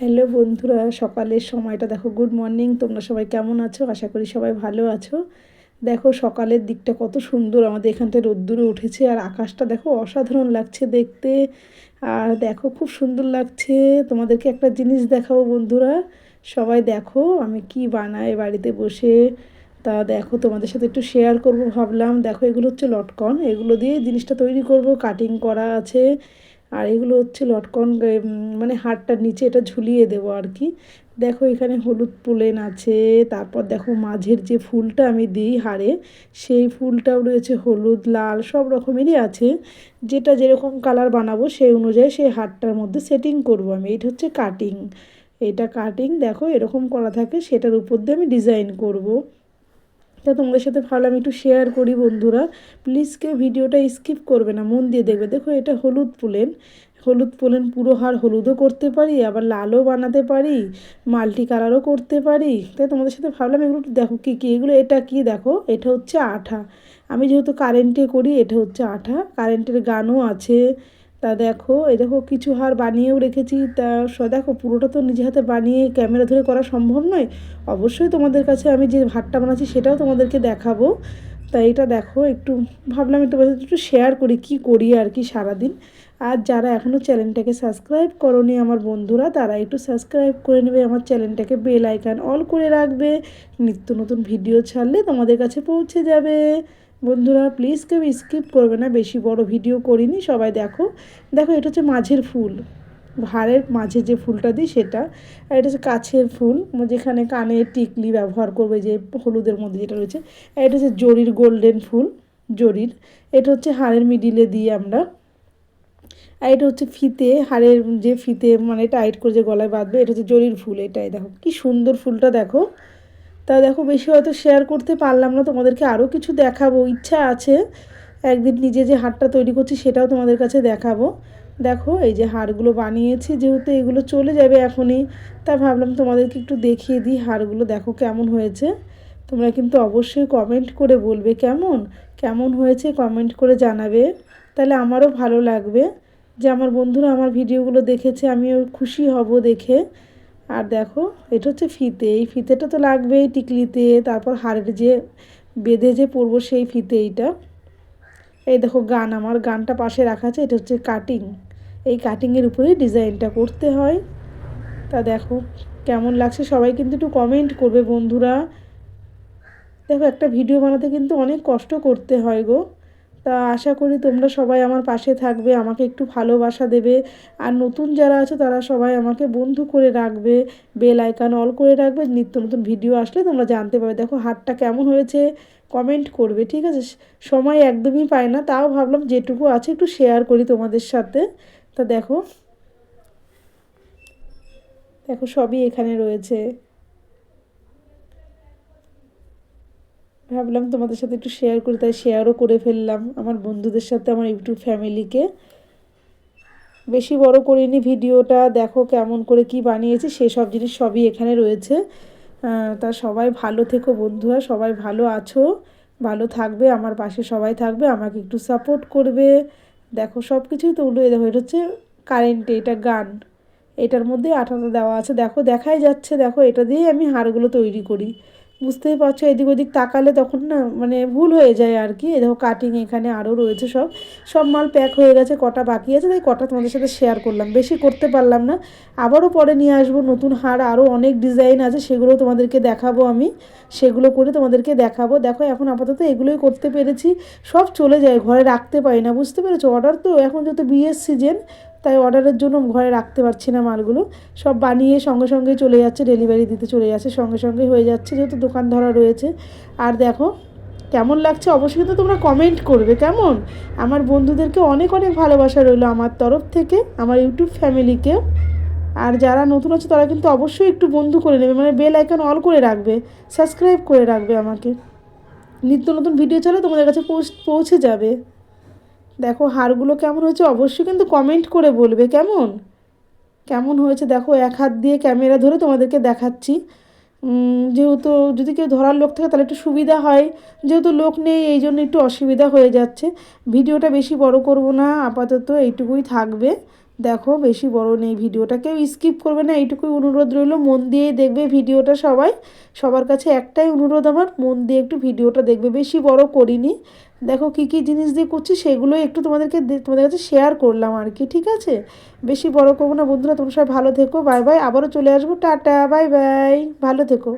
Hello বন্ধুরা, সকালের সময়টা দেখো গুড মর্নিং তোমরা সবাই কেমন আছো? আশা করি সবাই ভালো আছো। দেখো, সকালের দিকটা কত সুন্দর, আমাদের এখানটা রোদ্দুরে উঠেছে আর আকাশটা দেখো অসাধারণ লাগছে দেখতে। আর দেখো, খুব সুন্দর লাগছে। তোমাদেরকে একটা জিনিস দেখাবো বন্ধুরা, সবাই দেখো, আমি কি বানাই বাড়িতে বসে। তা দেখো, তোমাদের সাথে একটু শেয়ার করব ভাবলাম। দেখো, এগুলো হচ্ছে লটকন, এগুলো দিয়ে জিনিসটা তৈরি করব কাটিং করা আছে। আর এগুলো হচ্ছে লটকন মানে হাড়টার নিচে এটা ঝুলিয়ে দেবো আর কি। দেখো এখানে হলুদ পুলেন আছে, তারপর দেখো মাঝের যে ফুলটা আমি দিই হাড়ে সেই ফুলটাও রয়েছে হলুদ, লাল, সব রকমেরই আছে। যেটা যেরকম কালার বানাবো সেই অনুযায়ী সেই হাড়টার মধ্যে সেটিং করব আমি। এটা হচ্ছে কাটিং এটা কাটিং দেখো এরকম করা থাকে, সেটার উপর দিয়ে আমি ডিজাইন করব। তা তোমাদের সাথে ভালো, আমি একটু শেয়ার করি বন্ধুরা। প্লিজ কেউ ভিডিওটা স্কিপ করবে না, মন দিয়ে দেখবে। দেখো, এটা হলুদ পুলেন। হলুদ পোলেন পুরো হাড় হলুদও করতে পারি, আবার লালও বানাতে পারি, মাল্টি কালারও করতে পারি। তাই তোমাদের সাথে ভাবলাম এগুলো দেখো, কী কী, এগুলো, এটা কি দেখো? এটা হচ্ছে আঠা। আমি যেহেতু কারেন্টে করি, এটা হচ্ছে আঠা। কারেন্টের গানও আছে। তা দেখো এই দেখো কিছু হার বানিয়েও রেখেছি। তা স, দেখো পুরোটা তো নিজে হাতে বানিয়ে ক্যামেরা ধরে করা সম্ভব নয়। অবশ্যই তোমাদের কাছে আমি যে হারটা বানাচ্ছি সেটাও তোমাদেরকে দেখাবো। তাই এটা দেখো, একটু ভাবলাম একটু একটু শেয়ার করি, কি করি আর কি সারাদিন। আর যারা এখনও চ্যানেলটাকে সাবস্ক্রাইব করনি আমার বন্ধুরা, তারা একটু সাবস্ক্রাইব করে নেবে। আমার চ্যানেলটাকে বেল আইকান অল করে রাখবে। নিত্য নতুন ভিডিও ছাড়লে তোমাদের কাছে পৌঁছে যাবে। বন্ধুরা প্লিজ কেউ স্কিপ করবে না, বেশি বড় ভিডিও করিনি, সবাই দেখো। দেখো, এটা হচ্ছে মাঝের ফুল। ভাড়ের মাঝে যে ফুলটা দিই সেটা, আর এটা হচ্ছে কাছের ফুল, যেখানে কানে টিকলি ব্যবহার করবে, যে হলুদের মধ্যে যেটা রয়েছে। আর এটা হচ্ছে জরির গোল্ডেন ফুল, জরির। এটা হচ্ছে হাড়ের মিডিলে দিয়ে আমরা। আর এটা হচ্ছে ফিতে, হাড়ের যে ফিতে মানে টাইট করে যে গলায় বাঁধবে, এটা হচ্ছে জরির ফুল, এটাই দেখো। কি সুন্দর ফুলটা দেখো। তা দেখো, বেশি হয়তো শেয়ার করতে পারলাম না, তোমাদেরকে আরও কিছু দেখাবো। ইচ্ছা আছে, একদিন নিজে যে হাড়টা তৈরি করছি সেটাও তোমাদের কাছে দেখাবো। দেখো, এই যে হাড়গুলো বানিয়েছি, যেহেতু এগুলো চলে যাবে এখনই, তা ভাবলাম তোমাদেরকে একটু দেখিয়ে দিই হাড়গুলো, দেখো কেমন হয়েছে। তোমরা কিন্তু অবশ্যই কমেন্ট করে বলবে কেমন কেমন হয়েছে কমেন্ট করে জানাবে। তাহলে আমারও ভালো লাগবে। যে আমার বন্ধুরা আমার ভিডিওগুলো দেখেছে, আমিও খুশি হব দেখে। আর দেখো, এটা হচ্ছে ফিতে। এই ফিতেটা তো লাগবেই টিকলিতে, তারপর হাড়ের যে বেঁধে যে পরবো সেই ফিতে এইটা। এই দেখো গান, আমার গানটা পাশে রাখা আছে, এটা হচ্ছে কাটিং। এই কাটিংয়ের উপরেই ডিজাইনটা করতে হয়। তা দেখো, কেমন লাগছে? সবাই কিন্তু একটু কমেন্ট করবে বন্ধুরা। দেখো, একটা ভিডিও বানাতে কিন্তু অনেক কষ্ট করতে হয় গো। তা আশা করি তোমরা সবাই আমার পাশে থাকবে, আমাকে একটু ভালোবাসা দেবে। আর নতুন যারা আছে তারা সবাই আমাকে বন্ধু করে রাখবে বেল আইকান অল করে রাখবে, নিত্য নতুন ভিডিও আসলে তোমরা জানতে পারবে। দেখো হাটটা কেমন হয়েছে কমেন্ট করবে, ঠিক আছে? সময় একদমই পায় না, তাও ভাবলাম যেটুকু আছে একটু শেয়ার করি তোমাদের সাথে। তা দেখো দেখো সবই এখানে রয়েছে। ভাবলাম তোমাদের সাথে একটু শেয়ার করি, তাই শেয়ারও করে ফেললাম আমার বন্ধুদের সাথে, আমার ইউটিউব ফ্যামিলিকে বেশি বড় করিনি ভিডিওটা, দেখো কেমন করে কি বানিয়েছি সেসব জিনিস সবই এখানে রয়েছে। তা সবাই ভালো থেকো বন্ধুরা, সবাই ভালো আছো, ভালো থাকবে, আমার পাশে সবাই থাকবে, আমাকে একটু সাপোর্ট করবে। দেখো সব কিছুই তো উল্টো দেখো, এটা হচ্ছে কারেন্টে এটা গান। এটার মধ্যে আঠাটা দেওয়া আছে, দেখো দেখাই যাচ্ছে, দেখো এটা দিয়েই আমি হাড়গুলো তৈরি করি। বুঝতেই পারছ, এদিক ওদিক তাকালে তখন না মানে ভুল হয়ে যায় আর কি। দেখো কাটিং এখানে আরও রয়েছে সব। সব মাল প্যাক হয়ে গেছে, কটা বাকি আছে, তাই কটা তোমাদের সাথে শেয়ার করলাম। বেশি করতে পারলাম না। আবারও পরে নিয়ে আসব, নতুন হার আরও অনেক ডিজাইন আছে, সেগুলো তোমাদেরকে দেখাবো আমি। সেগুলো করে তোমাদেরকে দেখাবো। দেখো এখন আপাতত এগুলোই করতে পেরেছি। সব চলে যায়, ঘরে রাখতে পারি না, বুঝতে পেরেছ? অর্ডার তো এখন যেহেতু বিয়ের সিজন তাই অর্ডারের জন্য ঘরে রাখতে পারছি না মালগুলো। সব বানিয়ে সঙ্গে সঙ্গে চলে যাচ্ছে, ডেলিভারি দিতে চলে যাচ্ছে, সঙ্গে সঙ্গে হয়ে যাচ্ছে, যেহেতু দোকান ধরা রয়েছে। আর দেখো, কেমন লাগছে অবশ্যই কিন্তু তোমরা কমেন্ট করবে, কেমন? আমার বন্ধুদেরকে অনেক অনেক ভালোবাসা রইল আমার তরফ থেকে, আমার ইউটিউব ফ্যামিলিকে। আর যারা নতুন আছে তারা কিন্তু অবশ্যই একটু বন্ধু করে নেবে মানে বেল আইকন অল করে রাখবে, সাবস্ক্রাইব করে রাখবে আমাকে। নিত্য নতুন ভিডিও চলে তোমাদের কাছে পৌঁছে যাবে। দেখো, হারগুলো কেমন হয়েছে অবশ্যই কিন্তু কমেন্ট করে বলবে, কেমন? কেমন হয়েছে? দেখো, এক হাত দিয়ে ক্যামেরা ধরে তোমাদেরকে দেখাচ্ছি। যেহেতু যদি কেউ ধরার লোক থাকে তাহলে একটু সুবিধা হয়। যেহেতু লোক নেই, এই জন্য একটু অসুবিধা হয়ে যাচ্ছে। ভিডিওটা বেশি বড় করব না, আপাতত এইটুকুই থাকবে। দেখো, বেশি বড় নেই ভিডিওটা। কেউ স্কিপ করবে না, এইটুকুই অনুরোধ রইল। মন দিয়েই দেখবে ভিডিওটা সবাই। সবার কাছে একটাই অনুরোধ আমার, মন দিয়ে একটু ভিডিওটা দেখবে। বেশি বড় করিনি। দেখো, কী কী জিনিস দিয়ে করছি সেগুলোই একটু তোমাদেরকে তোমাদের কাছে শেয়ার করলাম আর কি, ঠিক আছে? বেশি বড় করব না। বন্ধুরা, তোমরা সবাই ভালো থেকো। Bye bye. আবারও চলে আসব। টাটা, বাই বাই। ভালো থেকো।